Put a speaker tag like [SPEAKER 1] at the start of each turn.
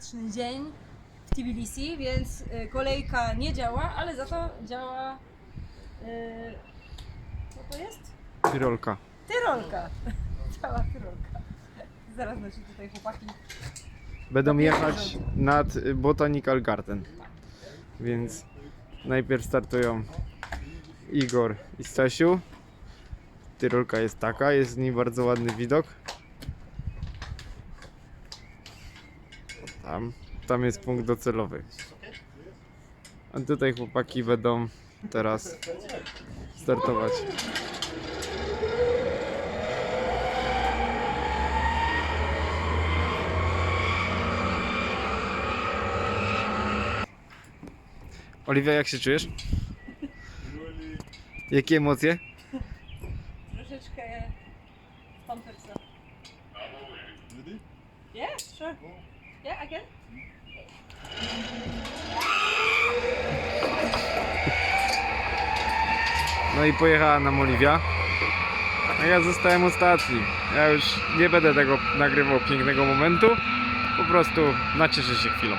[SPEAKER 1] Słoneczny dzień w Tbilisi, więc y, kolejka nie działa, ale za to działa. y, Co to jest?
[SPEAKER 2] Tyrolka.
[SPEAKER 1] Tyrolka. Działa tyrolka. Zaraz nasi tutaj chłopaki.
[SPEAKER 2] Będą jechać nad Botanical Garden. Więc najpierw startują Igor i Stasiu. Tyrolka jest taka, jest z niej bardzo ładny widok. Tam, tam jest punkt docelowy. A tutaj chłopaki będą teraz startować. Oliwia, jak się czujesz? Jakie emocje?
[SPEAKER 1] Troszeczkę stampersa. Yeah, sure. Yeah, again.
[SPEAKER 2] No i pojechała nam Oliwia. A ja zostałem ostatni. Ja już nie będę tego nagrywał pięknego momentu. Po prostu nacieszę się chwilą.